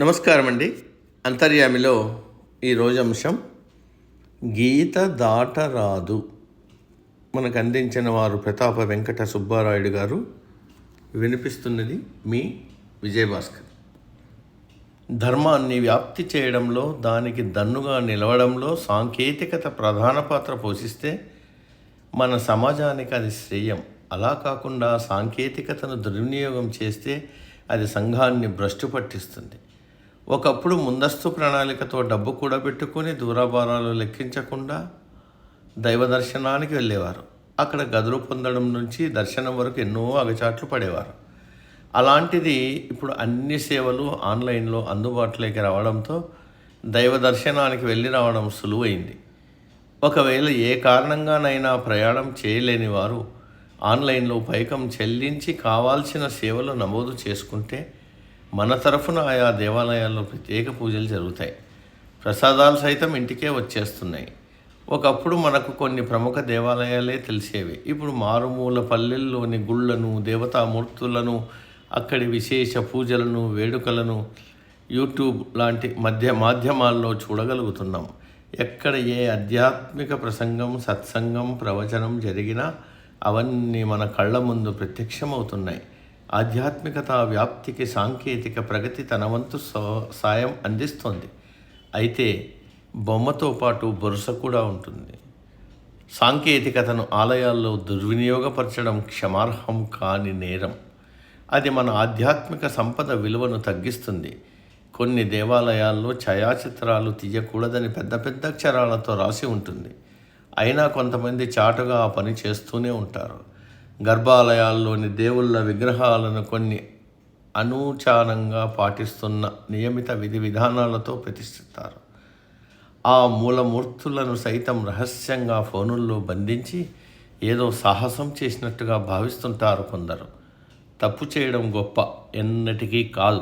నమస్కారం అండి అంతర్యామిలో ఈరోజు అంశం గీత దాటరాదు. మనకు అందించిన వారు ప్రతాప వెంకట సుబ్బారాయుడు గారు వినిపిస్తున్నది మీ విజయభాస్కర్. ధర్మాన్ని వ్యాప్తి చేయడంలో దానికి దన్నుగా నిలవడంలో సాంకేతికత ప్రధాన పాత్ర పోషిస్తే మన సమాజానికి అది శ్రేయం. అలా కాకుండా సాంకేతికతను దుర్వినియోగం చేస్తే అది సంఘాన్ని భ్రష్టు పట్టిస్తుంది ఒకప్పుడు ముందస్తు ప్రణాళికతో డబ్బు కూడబెట్టుకుని దూరాభారాలు లెక్కించకుండా దైవ దర్శనానికి వెళ్ళేవారు. అక్కడ గదులు పొందడం నుంచి దర్శనం వరకు ఎన్నో అగచాట్లు పడేవారు. అలాంటిది ఇప్పుడు అన్ని సేవలు ఆన్లైన్లో అందుబాటులోకి రావడంతో దైవ దర్శనానికి వెళ్ళి రావడం సులువైంది. ఒకవేళ ఏ కారణంగానైనా ప్రయాణం చేయలేని వారు ఆన్లైన్లో పైకం చెల్లించి కావాల్సిన సేవలు నమోదు చేసుకుంటే మన తరఫున ఆయా దేవాలయాల్లో ప్రత్యేక పూజలు జరుగుతాయి. ప్రసాదాలు సైతం ఇంటికే వచ్చేస్తున్నాయి. ఒకప్పుడు మనకు కొన్ని ప్రముఖ దేవాలయాలే తెలిసేవి. ఇప్పుడు మారుమూల పల్లెల్లోని గుళ్ళను దేవతామూర్తులను అక్కడి విశేష పూజలను వేడుకలను యూట్యూబ్ లాంటి మధ్య మాధ్యమాల్లో చూడగలుగుతున్నాం. ఎక్కడ ఏ ఆధ్యాత్మిక ప్రసంగం సత్సంగం ప్రవచనం జరిగినా అవన్నీ మన కళ్ళ ముందు ప్రత్యక్షమవుతున్నాయి. ఆధ్యాత్మికత వ్యాప్తికి సాంకేతిక ప్రగతి తన వంతు సాయం అందిస్తోంది. అయితే బొమ్మతో పాటు బొరుస కూడా ఉంటుంది. సాంకేతికతను ఆలయాల్లో దుర్వినియోగపరచడం క్షమార్హం కాని నేరం. అది మన ఆధ్యాత్మిక సంపద విలువను తగ్గిస్తుంది. కొన్ని దేవాలయాల్లో ఛాయాచిత్రాలు తీయకూడదని పెద్ద పెద్ద అక్షరాలతో రాసి ఉంటుంది. అయినా కొంతమంది చాటుగా ఆ పని చేస్తూనే ఉంటారు. గర్భాలయాల్లోని దేవుళ్ళ విగ్రహాలను కొన్ని అనూచానంగా పాటిస్తున్న నియమిత విధి విధానాలతో ప్రతిష్ఠిస్తారు. ఆ మూలమూర్తులను సైతం రహస్యంగా ఫోనుల్లో బంధించి ఏదో సాహసం చేసినట్టుగా భావిస్తుంటారు కొందరు. తప్పు చేయడం గొప్ప ఎన్నటికీ కాదు.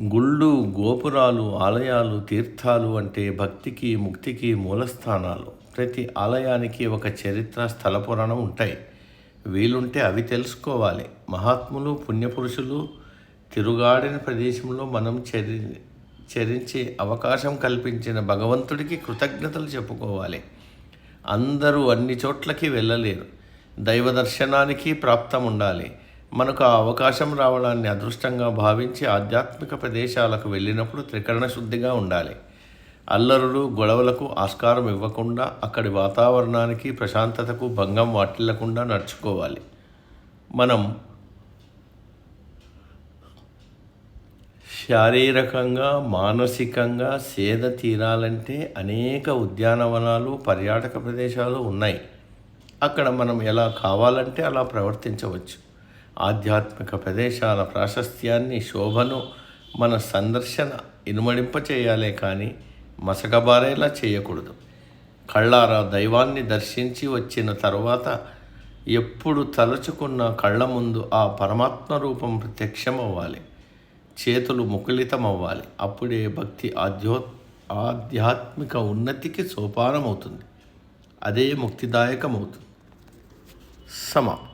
గుళ్ళు గోపురాలు ఆలయాలు తీర్థాలు అంటే భక్తికి ముక్తికి మూలస్థానాలు. ప్రతి ఆలయానికి ఒక చరిత్ర స్థల పురాణం ఉంటాయి. వీలుంటే అవి తెలుసుకోవాలి. మహాత్ములు పుణ్యపురుషులు తిరుగాడిన ప్రదేశంలో మనం చరి చరించే అవకాశం కల్పించిన భగవంతుడికి కృతజ్ఞతలు చెప్పుకోవాలి. అందరూ అన్ని చోట్లకి వెళ్ళలేరు. దైవ దర్శనానికి ప్రాప్తం ఉండాలి మనకు ఆ అవకాశం రావడాన్ని అదృష్టంగా భావించి ఆధ్యాత్మిక ప్రదేశాలకు వెళ్ళినప్పుడు త్రికరణ శుద్ధిగా ఉండాలి. అల్లరులు గొడవలకు ఆస్కారం ఇవ్వకుండా అక్కడి వాతావరణానికి ప్రశాంతతకు భంగం వాటిల్లకుండా నడుచుకోవాలి. మనం శారీరకంగా మానసికంగా సేద తీరాలంటే అనేక ఉద్యానవనాలు పర్యాటక ప్రదేశాలు ఉన్నాయి. అక్కడ మనం ఎలా కావాలంటే అలా ప్రవర్తించవచ్చు. ఆధ్యాత్మిక ప్రదేశాల ప్రాశస్త్యాన్ని శోభను మన సందర్శన ఇనుమడింప చేయాలే కానీ మసకబారేలా చేయకూడదు. కళ్ళారా దైవాన్ని దర్శించి వచ్చిన తరువాత ఎప్పుడు తలుచుకున్న కళ్ళ ముందు ఆ పరమాత్మ రూపం ప్రత్యక్షమవ్వాలి. చేతులు ముకులితమవ్వాలి అప్పుడే భక్తి ఆధ్యో ఆధ్యాత్మిక ఉన్నతికి సోపానమవుతుంది. అదే ముక్తిదాయకమవుతుంది. సమాప్తం.